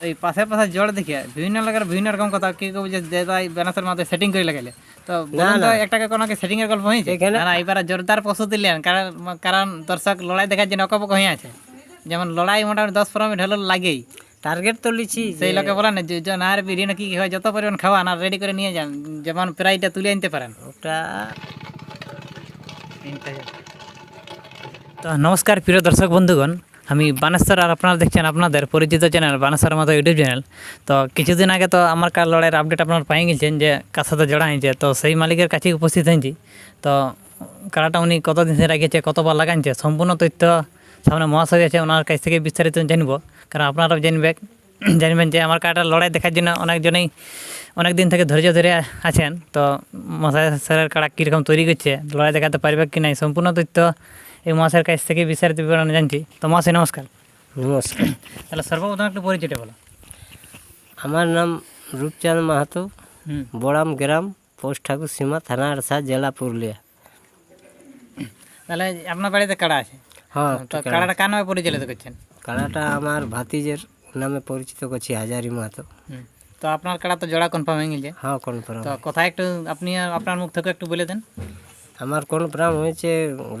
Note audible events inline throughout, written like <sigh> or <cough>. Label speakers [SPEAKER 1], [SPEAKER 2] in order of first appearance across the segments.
[SPEAKER 1] এই পাশে পাশে জড় দেখে বিভিন্ন এলাকার বিভিন্ন রকম কথা কেউ কেউ যে দেদাই বেনাসের মাথায় সেটিং করে লাগাইলে। তো একটাকে কোনো সেটিং এর গল্প হয়েছে? না এবার জোরদার প্রস্তুতি নেন কারণ কারণ দর্শক লড়াই দেখার জন্য অকপক হয়ে আছে। যেমন লড়াই মোটামুটি দশ পনেরো মিনিট হলো লাগেই।
[SPEAKER 2] টার্গেট তো লিছি
[SPEAKER 1] সেই লোকে বলেন যে না আর বিরিয়ানি কি হয় যত পরিমাণ খাওয়া না রেডি করে নিয়ে যান। যেমন প্রাইটা তুলে আনতে পারেন।
[SPEAKER 2] ওটা
[SPEAKER 1] তো নমস্কার প্রিয় দর্শক বন্ধুগণ। আমি বানেশ্বর আর আপনারা দেখছেন আপনাদের পরিচিত চ্যানেল বানেশ্বর মতো ইউটিউব চ্যানেল তো কিছুদিন আগে তো আমার কার লড়াইয়ের আপডেট আপনারা পাই গেছেন যে কার সাথে জড়া হয়েছে, তো সেই মালিকের কাছে উপস্থিত হয়েছি। তো কারাটা উনি কতদিন ধরে রেখেছে, কতবার লাগাইছে, সম্পূর্ণ তথ্য সামনে মহাশয় আছে, ওনার কাছ থেকে বিস্তারিত জানব। কারণ আপনারাও জানবে জানবেন যে আমার কারাটা লড়াই দেখার জন্য অনেকজনেই অনেক দিন থেকে ধৈর্য ধরে আছেন। তো মশাই স্যারের কারা কীরকম তৈরি করছে, লড়াই দেখাতে পারবে কি নাই, সম্পূর্ণ তথ্য এই মহাশয়ের কাছ থেকে বিস্তারিত বিবরণ জানছি তো মহাশয় নমস্কার।
[SPEAKER 2] নমস্কার।
[SPEAKER 1] তাহলে সর্বপ্রথম একটু পরিচয়টা বলো।
[SPEAKER 2] আমার নাম রূপচাঁদ মাহাতো বড়াম গ্রাম পোস্ট ঠাকুর সীমা থানা আরসা জেলা পুরুলিয়া।
[SPEAKER 1] তাহলে আপনার বাড়িতে কাড়া আছে?
[SPEAKER 2] হ্যাঁ
[SPEAKER 1] তো কাড়াটা কার নামে পরিচালিত করছেন?
[SPEAKER 2] কাড়াটা আমার ভাতিজের নামে পরিচিত করছি হাজারি মাহাতো।
[SPEAKER 1] তো আপনার কাড়া তো জোড়া কনফার্ম হয়ে গেছে।
[SPEAKER 2] হ্যাঁ কনফার্ম
[SPEAKER 1] তো কোথায় একটু আপনি আপনার মুখ থেকে একটু বলে দেন।
[SPEAKER 2] আমার কোন কনফার্ম হয়েছে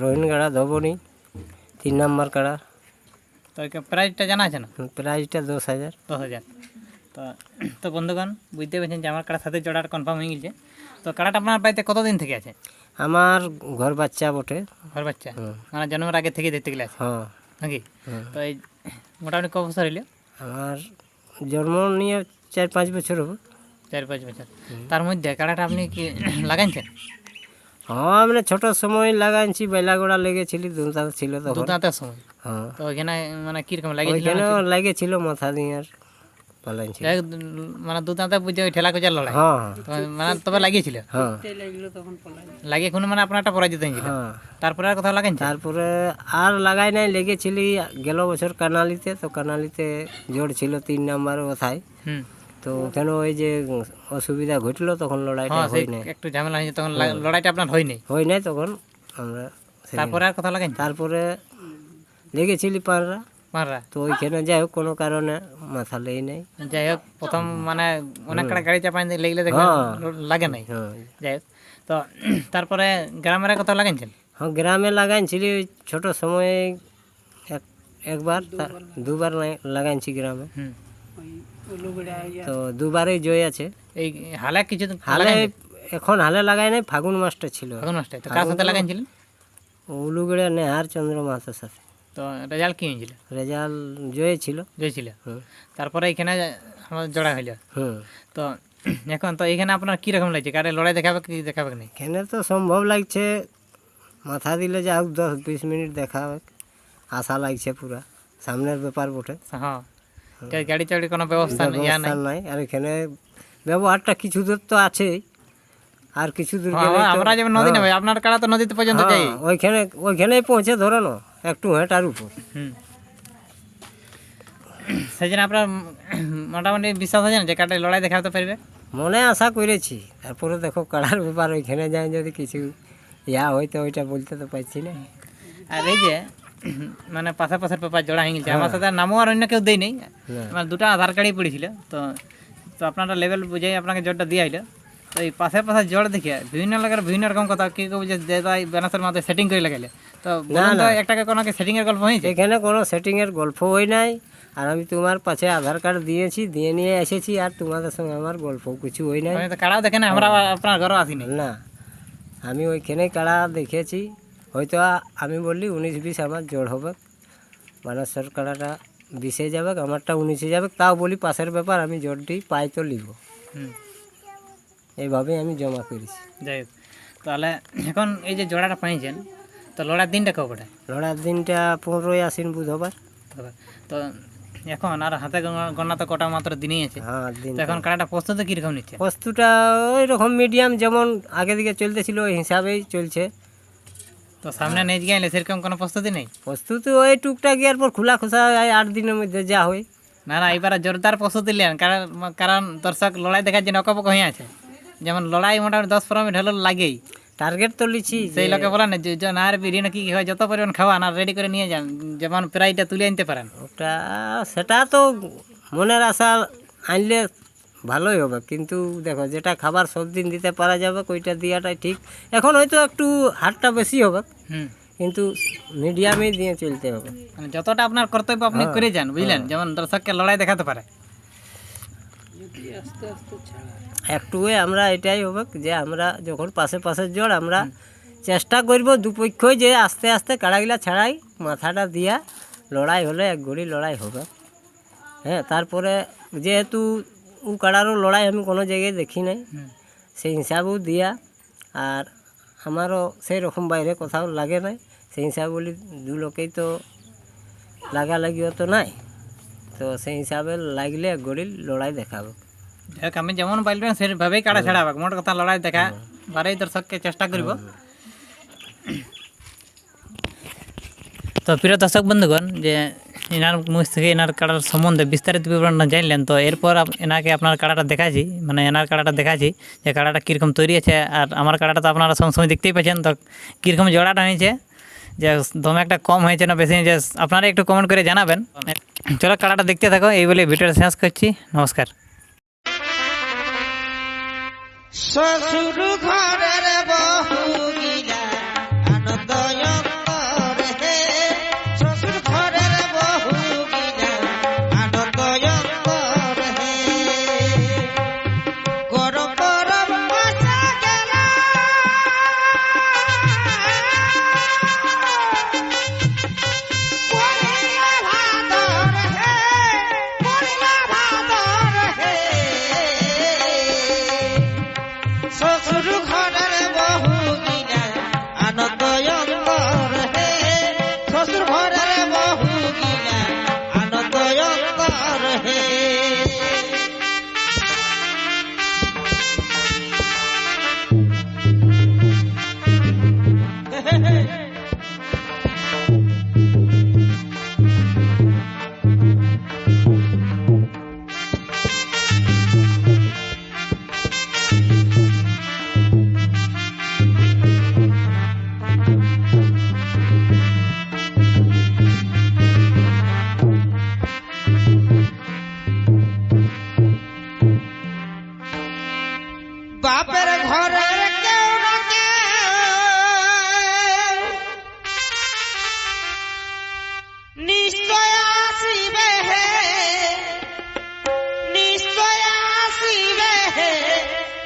[SPEAKER 2] রোহিণগাড়া ধবনি তিন নম্বর কাড়া।
[SPEAKER 1] তো প্রাইসটা জানা আছে না?
[SPEAKER 2] প্রাইসটা দশ হাজার।
[SPEAKER 1] দশ হাজার। তো তো বন্ধুগণ বুঝতে পেরেছেন যে আমার কাড়ার সাথে জোড়ার কনফার্ম হয়ে গেছে। তো কাড়াটা আপনার বাড়িতে কতদিন থেকে আছে?
[SPEAKER 2] আমার ঘর বাচ্চা বটে।
[SPEAKER 1] ঘর বাচ্চা?
[SPEAKER 2] হুম।
[SPEAKER 1] মানে জন্মের আগে থেকে দেখতে গেলে আছে?
[SPEAKER 2] হ্যাঁ।
[SPEAKER 1] নাকি? তো এই মোটামুটি ক বছর হইল?
[SPEAKER 2] আমার জন্ম নিয়ে চার পাঁচ বছর হবে।
[SPEAKER 1] চার পাঁচ বছর। তার মধ্যে কাড়াটা আপনি কি লাগাইছেন?
[SPEAKER 2] হ্যাঁ আমরা ছোট সময় লাগাইছি বেলাগোড়া লেগেছিল দুধ ছিল তখন
[SPEAKER 1] দু দাঁতের সময়
[SPEAKER 2] হ্যাঁ
[SPEAKER 1] তো ওইখানে মানে কীরকম লাগিয়েছিল
[SPEAKER 2] ওইখানেও লেগেছিল মাথা দিয়ে আর পালাইছিল
[SPEAKER 1] মানে দু দাঁতে বুঝে ওই ঠেলা কোচার লড়াই
[SPEAKER 2] হ্যাঁ
[SPEAKER 1] মানে তবে লাগিয়েছিল
[SPEAKER 2] হ্যাঁ
[SPEAKER 1] লাগিয়ে কোনো মানে আপনার একটা পরাজিত হয়েছিল
[SPEAKER 2] হ্যাঁ
[SPEAKER 1] তারপরে আর কোথাও লাগাইছে
[SPEAKER 2] তারপরে আর লাগাই নাই লেগেছিলি গেল বছর কানালিতে তো কানালিতে জোর ছিল তিন নাম্বার কোথায়
[SPEAKER 1] হুম
[SPEAKER 2] তো ওখানে ওই যে অসুবিধা ঘটলো তখন লড়াইটা
[SPEAKER 1] হ্যাঁ
[SPEAKER 2] হয় নাই?
[SPEAKER 1] একটু ঝামেলা হয়েছে তখন লড়াইটা আপনার হয়নি
[SPEAKER 2] হয় নাই তখন আমরা
[SPEAKER 1] তারপরে আর কোথাও লাগাইছে
[SPEAKER 2] তারপরে লেগেছিলি পাঁড়রা।
[SPEAKER 1] মাররা
[SPEAKER 2] তো ওইখানে যাই হোক কোনো কারণে মাথা লেই নাই।
[SPEAKER 1] যাই হোক প্রথম মানে অনেক কটা গাড়ি চাপাই লেগলে
[SPEAKER 2] হ্যাঁ।
[SPEAKER 1] লাগে নাই।
[SPEAKER 2] হ্যাঁ।
[SPEAKER 1] যাই হোক তো <clears throat> তারপরে গ্রামের কোথাও লাগাইছেন?
[SPEAKER 2] হ্যাঁ গ্রামে লাগাইছিলি ছোট সময়ে এক একবার দুবার লাগাইছি গ্রামে। তো দুবারই জয় আছে।
[SPEAKER 1] এই হালে কিছু
[SPEAKER 2] হালে এখন হালে লাগাই নাই ফাগুন মাসটা ছিল।
[SPEAKER 1] এখন মাসটা তো কার সাথে লাগাইছিলেন?
[SPEAKER 2] উলুগড়ে নেহার চন্দ্র মাহাতোর সাথে।
[SPEAKER 1] তো রেজাল্ট কি হয়েছিল?
[SPEAKER 2] রেজাল্ট জয় ছিল।
[SPEAKER 1] জয়েছিল
[SPEAKER 2] হুম।
[SPEAKER 1] তারপরে এখানে আমার জোড়া হইল।
[SPEAKER 2] হুম।
[SPEAKER 1] তো এখন তো এখানে আপনার কি রকম লাগছে? কারে লড়াই দেখাবে কি দেখাবে নেই?
[SPEAKER 2] এখানে তো সম্ভব লাগছে মাথা দিলে যা হোক দশ বিশ মিনিট দেখাবে। আশা লাগছে পুরা। সামনের ব্যাপার বটে।
[SPEAKER 1] হ্যাঁ। গাড়ি চাড়ি কোনো ব্যবস্থা নেই ইয়া নাই।
[SPEAKER 2] আর এখানে ব্যবহারটা কিছু দূর তো আছেই। আর কিছু দূর
[SPEAKER 1] হ্যাঁ, আমরা যেমন নদী নেবে আপনার কাড়া তো নদীতে পর্যন্ত যাই।
[SPEAKER 2] হ্যাঁ, ওইখানে ওইখানেই পৌঁছে ধরো না একটু হেঁটার উপর।
[SPEAKER 1] সেই জন্য আপনার মোটামুটি বিশ্বাস আছে না যে কাটায় লড়াই দেখাতে পারবে?
[SPEAKER 2] মনে আশা করেছি তারপরে দেখো কাড়ার ব্যাপার ওইখানে যাই যদি কিছু ইয়া হয়তো ওইটা বলতে তো পারছি না।
[SPEAKER 1] আর এই যে মানে পাশে পাশের পেপার জোড়া হয়ে গেছে। আমার সাথে আর নামও আর অন্য কেউ দেই নেই। আমার দুটো আধার কার্ডই পড়েছিল। তো তো আপনারা লেভেল বুঝেই আপনাকে জোরটা দিয়ে আইলো তো এই পাশে পাশে জোর দেখে বিভিন্ন এলাকার বিভিন্ন রকম কথা কেউ কেউ যে দেদাই বেনাসের মাথায় সেটিং করে লাগাইলে। তো একটাকে কোনো সেটিং এর গল্প হয়েছে?
[SPEAKER 2] এখানে কোনো সেটিংয়ের গল্প হয় নাই। আর আমি তোমার পাশে আধার কার্ড দিয়েছি দিয়ে নিয়ে এসেছি আর তোমাদের সঙ্গে আমার গল্প কিছু হয় নাই।
[SPEAKER 1] কাড়াও দেখে না আমরা আপনার ঘরও আসি নাই
[SPEAKER 2] না। আমি ওইখানে কাড়া দেখেছি। হয়তো আমি বললি উনিশ বিশ আমার জোর হবে। মানসর কাড়াটা বিশে যাবে আমারটা উনিশে যাবে তাও বলি পাশের ব্যাপার আমি জোরটি পাই তো
[SPEAKER 1] হুম।
[SPEAKER 2] এইভাবেই আমি জমা করেছি।
[SPEAKER 1] যাই হোক তাহলে এখন এই যে জোড়াটা পাইছেন তো লড়ার দিনটা কবে
[SPEAKER 2] লড়ার দিনটা পনেরোই আসিন বুধবার।
[SPEAKER 1] তো এখন আর হাতে গোনা তো কটা মাত্র দিনেই আছে।
[SPEAKER 2] হ্যাঁ
[SPEAKER 1] তো এখন কাড়াটা প্রস্তুতি কীরকম নিচ্ছে?
[SPEAKER 2] প্রস্তুতটা ওই রকম মিডিয়াম যেমন আগে দিকে চলতেছিল ওই হিসাবেই চলছে।
[SPEAKER 1] তো সামনে নেচ গেলে সেরকম কোনো প্রস্তুতি নেই?
[SPEAKER 2] প্রস্তুতি ওই টুকটাক ইয়ার পর খোলা খোসা আট দিনের মধ্যে যা হয়।
[SPEAKER 1] না না এবারে জোরদার প্রস্তুতি নেন কারণ কারণ দর্শক লড়াই দেখার জন্য অকপক হয়ে আছে। যেমন লড়াই মোটামুটি দশ পনেরো মিনিট হলো লাগেই।
[SPEAKER 2] টার্গেট তো লিছি
[SPEAKER 1] সেই লোকে বলেন না যে যে না আর বিরিয়ানি কি হয় যত পরিমাণ খাওয়া না রেডি করে নিয়ে যান যেমন প্রাইটা তুলে আনতে পারেন।
[SPEAKER 2] ওটা সেটা তো মনের আশা আনলে ভালোই হবে। কিন্তু দেখো যেটা খাবার সব দিন দিতে পারা যাবে ওইটা দেওয়াটাই ঠিক। এখন হয়তো একটু হারটা বেশি হবে। কিন্তু মিডিয়ামেই দিয়ে চলতে হবে।
[SPEAKER 1] মানে যতটা আপনার কর্তব্য আপনি করে যান বুঝলেন? যেমন দর্শককে লড়াই দেখাতে পারে।
[SPEAKER 2] একটুয়ে আমরা এটাই হবে যে আমরা যখন পাশে পাশে জোর আমরা চেষ্টা করব দুপক্ষই যে আস্তে আস্তে কাড়াগুলা ছাড়াই মাথাটা দিয়া লড়াই হলে এক ঘড়ি লড়াই হবে। হ্যাঁ তারপরে যেহেতু কাড়ারও লড়াই আমি কোনো জায়গায় দেখি নাই। সেই হিসাবেও দিয়া আর আমারও সেই রকম বাইরে কোথাও লাগে নাই। সেই হিসাবে বলি দু লোকেই তো লাগালাগিও তো নাই। তো সেই হিসাবে লাগলে ঘড়ি লড়াই দেখাবো।
[SPEAKER 1] যাক আমি যেমন পাইলেন সেভাবেই কাটা ছাড়াবে মোট কথা লড়াই দেখা বারেই দর্শককে চেষ্টা করব। তো প্রিয় দর্শক বন্ধুগণ যে এনার মুখ থেকে এনার কাড়ার সম্বন্ধে বিস্তারিত বিবরণ জানলেন, তো এরপর এনাকে আপনার কাড়াটা দেখাচ্ছি মানে এনার কাড়াটা দেখাচ্ছি, যে কাড়াটা কীরকম তৈরি আছে, আর আমার কাড়াটা তো আপনারা সবসময় দেখতেই পাচ্ছেন, তো কীরকম জোড়াটা হয়েছে যে দমে একটা কম হয়েছে না বেশি হয়েছে, আপনারা একটু কমেন্ট করে জানাবেন। চলো কাড়াটা দেখতে থাকো, এই বলে ভিডিওটা শেষ করছি, নমস্কার।
[SPEAKER 3] শ্বশুর ঘরের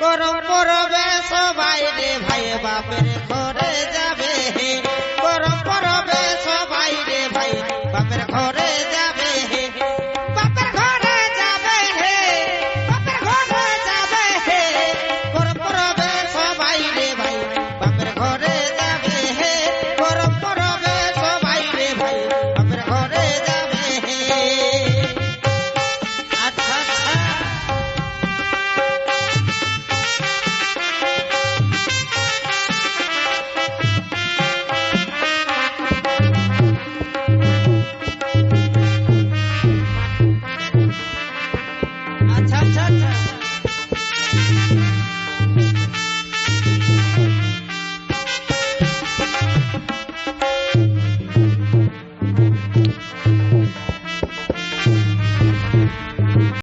[SPEAKER 3] গরম পরবে সবাই রে ভাই বাপের ঘরে যাবে করম পরবে সবাই রে ভাই বাপের ঘরে